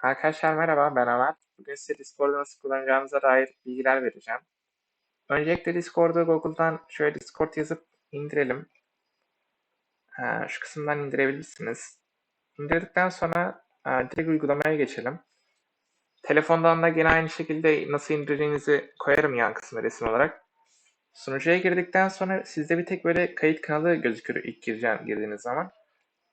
Arkadaşlar merhaba ben Ömer. Bugün size Discord'u nasıl kullanacağınıza dair bilgiler vereceğim. Öncelikle Discord'u Google'dan şöyle Discord yazıp indirelim. Ha, şu kısımdan indirebilirsiniz. İndirdikten sonra ha, direkt uygulamaya geçelim. Telefondan da gene aynı şekilde nasıl indireceğinizi koyarım yan kısmına resim olarak. Sunucuya girdikten sonra sizde bir tek böyle kayıt kanalı gözükür ilk gireceğim, girdiğiniz zaman.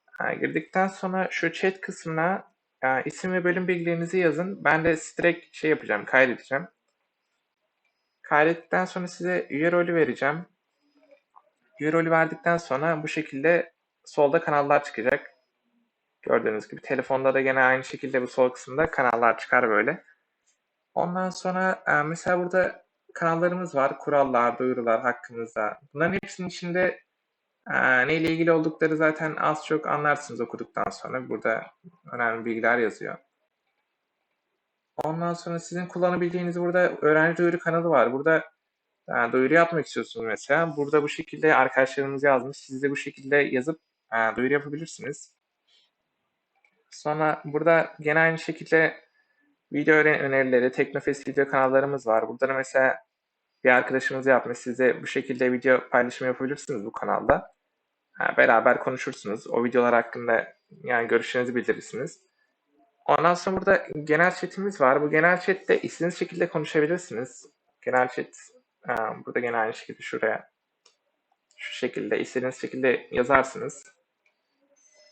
Ha, girdikten sonra şu chat kısmına e, isim ve bölüm bilgilerinizi yazın. Ben de direkt şey yapacağım, kaydedeceğim. Kaydettikten sonra size üye rolü vereceğim. Üye rolü verdikten sonra bu şekilde solda kanallar çıkacak. Gördüğünüz gibi telefonda da gene aynı şekilde bu sol kısımda kanallar çıkar böyle. Ondan sonra e, mesela burada kanallarımız var. Kurallar, duyurular hakkımızda. Bunların hepsinin içinde e, neyle ilgili oldukları zaten az çok anlarsınız okuduktan sonra. Burada önemli bilgiler yazıyor. Ondan sonra sizin kullanabildiğiniz burada öğrenci duyuru kanalı var. Burada e, duyuru yapmak istiyorsunuz mesela. Burada bu şekilde arkadaşlarımız yazmış. Siz de bu şekilde yazıp e, duyuru yapabilirsiniz. Sonra burada gene aynı şekilde video öne- önerileri, Teknofest video kanallarımız var. Burada da mesela bir arkadaşımız yapmış. Siz de bu şekilde video paylaşımı yapabilirsiniz bu kanalda. Beraber konuşursunuz. O videolar hakkında yani görüşlerinizi bildirirsiniz. Ondan sonra burada genel chatimiz var. Bu genel chatte istediğiniz şekilde konuşabilirsiniz. Genel chat e, burada gene aynı şekilde şuraya şu şekilde istediğiniz şekilde yazarsınız.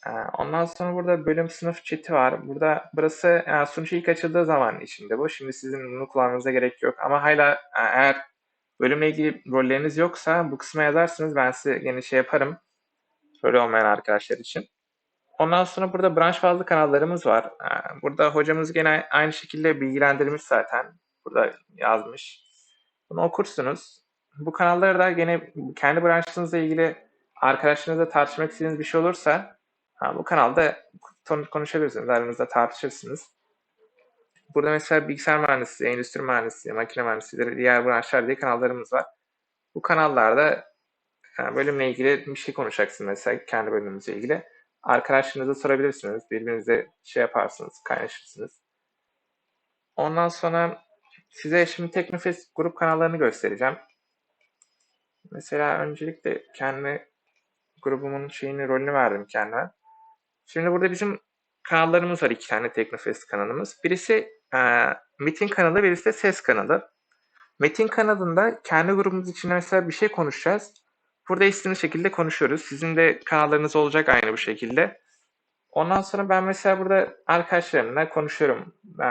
E, Ondan sonra burada bölüm sınıf chat'i var. Burada burası e, sunucu ilk açıldığı zaman içinde bu. Şimdi sizin bunu kullanmanıza gerek yok. Ama hala eğer bölümle ilgili rolleriniz yoksa bu kısma yazarsınız. Ben size yine şey yaparım. Rol olmayan arkadaşlar için. Ondan sonra burada branş bazlı kanallarımız var. Ee, Burada hocamız gene aynı şekilde bilgilendirmiş zaten. Burada yazmış. Bunu okursunuz. Bu kanalları da gene kendi branşınızla ilgili arkadaşlarınızla tartışmak istediğiniz bir şey olursa ha, bu kanalda kon- konuşabilirsiniz. Aranızda tartışırsınız. Burada mesela bilgisayar mühendisliği, endüstri mühendisliği, makine mühendisliği, diğer branşlar diye kanallarımız var. Bu kanallarda bölümle ilgili bir şey konuşacaksınız mesela kendi bölümünüzle ilgili. Arkadaşlarınıza sorabilirsiniz. Birbirinize şey yaparsınız, kaynaşırsınız. Ondan sonra size şimdi Teknofest grup kanallarını göstereceğim. Mesela öncelikle kendi grubumun şeyini, rolünü verdim kendime. Şimdi burada bizim kanallarımız var. iki tane Teknofest kanalımız. Birisi e, metin kanalı, birisi de ses kanalı. Metin kanalında kendi grubumuz içinde mesela bir şey konuşacağız. Burada istediğiniz şekilde konuşuyoruz. Sizin de kanallarınız olacak aynı bu şekilde. Ondan sonra ben mesela burada arkadaşlarımla konuşuyorum. Ee,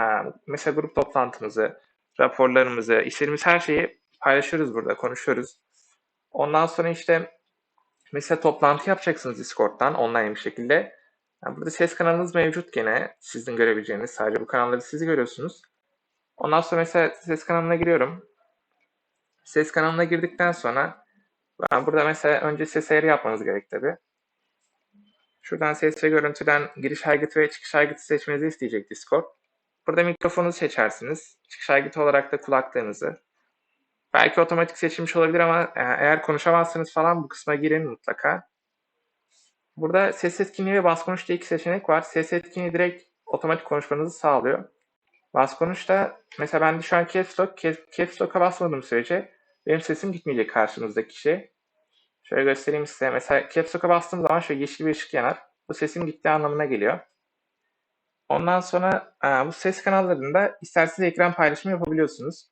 mesela grup toplantımızı, raporlarımızı, istediğimiz her şeyi paylaşıyoruz burada, konuşuyoruz. Ondan sonra işte mesela toplantı yapacaksınız Discord'dan online bir şekilde. Yani burada ses kanalınız mevcut gene. Sizin görebileceğiniz sadece bu kanalları siz görüyorsunuz. Ondan sonra mesela ses kanalına giriyorum. Ses kanalına girdikten sonra ben burada mesela önce ses ayarı yapmanız gerek tabii. Şuradan ses ve görüntüden giriş aygıtı ve çıkış aygıtı seçmenizi isteyecek Discord. Burada mikrofonu seçersiniz. Çıkış aygıtı olarak da kulaklığınızı. Belki otomatik seçilmiş olabilir ama e, eğer konuşamazsanız falan bu kısma girin mutlaka. Burada ses etkinliği ve bas konuş diye iki seçenek var. Ses etkinliği direkt otomatik konuşmanızı sağlıyor. Bas konuşta mesela ben şu an caps lock, caps, lock'a basmadığım sürece benim sesim gitmeyecek karşınızdaki kişiye. Şöyle göstereyim size. Mesela caps lock'a bastığım zaman şöyle yeşil bir ışık yanar. Bu sesim gittiği anlamına geliyor. Ondan sonra e, bu ses kanallarında isterseniz ekran paylaşımı yapabiliyorsunuz.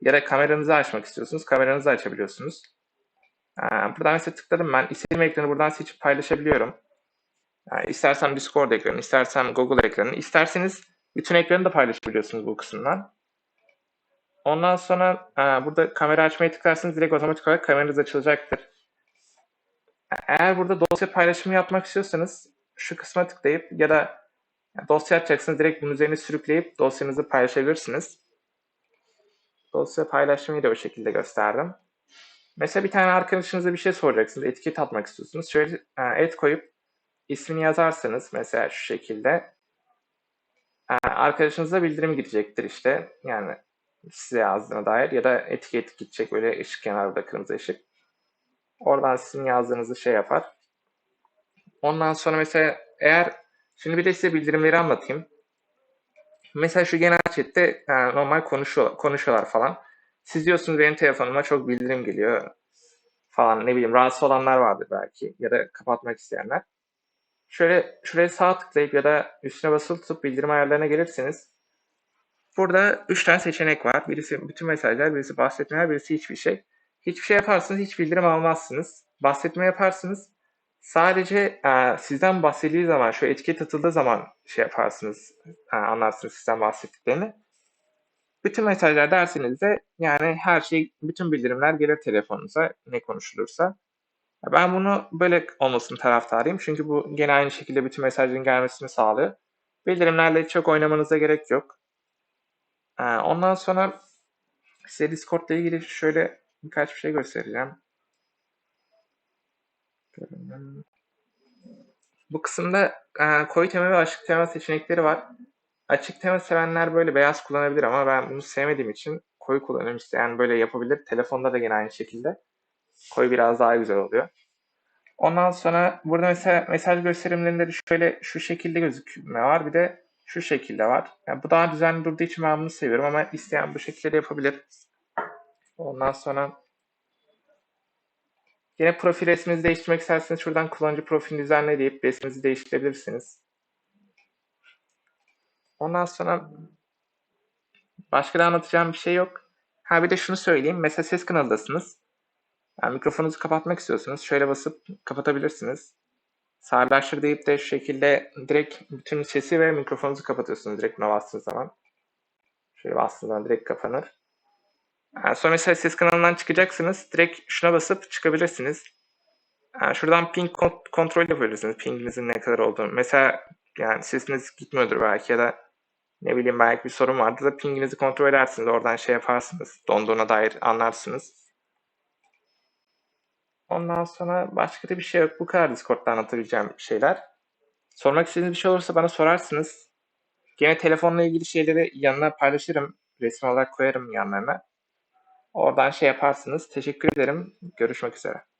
Ya da kameranızı açmak istiyorsunuz. Kameranızı açabiliyorsunuz. E, buradan mesela tıkladım ben. İstediğim ekranı buradan seçip paylaşabiliyorum. Yani istersem Discord ekranı, istersem Google ekranı, isterseniz bütün ekranı da paylaşabiliyorsunuz bu kısımdan. Ondan sonra e, burada kamera açmaya tıklarsanız direkt otomatik olarak kameranız açılacaktır. Eğer burada dosya paylaşımı yapmak istiyorsanız şu kısma tıklayıp ya da dosya açacaksınız direkt bunun üzerine sürükleyip dosyanızı paylaşabilirsiniz. Dosya paylaşımı da o şekilde gösterdim. Mesela bir tane arkadaşınıza bir şey soracaksınız, etiket atmak istiyorsunuz. Şöyle e, et koyup ismini yazarsanız mesela şu şekilde e, arkadaşınıza bildirim gidecektir işte. Yani size yazdığına dair ya da etiket gidecek böyle ışık kenarında kırmızı ışık. Oradan sizin yazdığınızı şey yapar. Ondan sonra mesela eğer şimdi bir de size bildirimleri anlatayım. Mesela şu genel chatte e, normal konuşuyor, konuşuyorlar falan. Siz diyorsunuz benim telefonuma çok bildirim geliyor falan ne bileyim rahatsız olanlar vardır belki ya da kapatmak isteyenler. Şöyle şuraya sağ tıklayıp ya da üstüne basılı tutup bildirim ayarlarına gelirsiniz. Burada üç tane seçenek var. Birisi bütün mesajlar, birisi bahsetmeler, birisi hiçbir şey. Hiçbir şey yaparsınız, hiç bildirim almazsınız. Bahsetme yaparsınız. Sadece e, sizden bahsedildiği zaman, şu etiket atıldığı zaman şey yaparsınız, e, anlarsınız sizden bahsettiklerini. Bütün mesajlar dersinizde yani her şey, bütün bildirimler gelir telefonunuza ne konuşulursa. Ben bunu böyle olmasını taraftarıyım. Çünkü bu gene aynı şekilde bütün mesajların gelmesini sağlıyor. Bildirimlerle çok oynamanıza gerek yok. Ee, ondan sonra size Discord'la ilgili şöyle birkaç bir şey göstereceğim. Bu kısımda e, koyu tema ve açık tema seçenekleri var. Açık tema sevenler böyle beyaz kullanabilir ama ben bunu sevmediğim için koyu kullanıyorum. İsteyen böyle yapabilir. Telefonda da gene aynı şekilde. Koyu biraz daha güzel oluyor. Ondan sonra burada mesela mesaj gösterimlerinde de şöyle şu şekilde gözükme var. Bir de şu şekilde var. Yani bu daha düzenli durduğu için ben bunu seviyorum ama isteyen bu şekilde de yapabilir. Ondan sonra yine profil resminizi değiştirmek isterseniz şuradan kullanıcı profilini düzenle deyip resminizi değiştirebilirsiniz. Ondan sonra başka da anlatacağım bir şey yok. Ha bir de şunu söyleyeyim. Mesela ses kanalındasınız. Yani mikrofonunuzu kapatmak istiyorsunuz. Şöyle basıp kapatabilirsiniz. Sağlaştır deyip de şu şekilde direkt bütün sesi ve mikrofonunuzu kapatıyorsunuz direkt buna bastığınız zaman. Şöyle bastığınız zaman direkt kapanır. Yani sonra mesela ses kanalından çıkacaksınız. Direkt şuna basıp çıkabilirsiniz. Yani şuradan ping kont- kontrol yapabilirsiniz. Pinginizin ne kadar olduğunu. Mesela yani sesiniz gitmiyordur belki ya da ne bileyim belki bir sorun vardır da pinginizi kontrol edersiniz. Oradan şey yaparsınız. Donduğuna dair anlarsınız. Ondan sonra başka da bir şey yok. Bu kadar Discord'da anlatabileceğim şeyler. Sormak istediğiniz bir şey olursa bana sorarsınız. Gene telefonla ilgili şeyleri yanına paylaşırım. Resim olarak koyarım yanlarına. Oradan şey yaparsınız. Teşekkür ederim. Görüşmek üzere.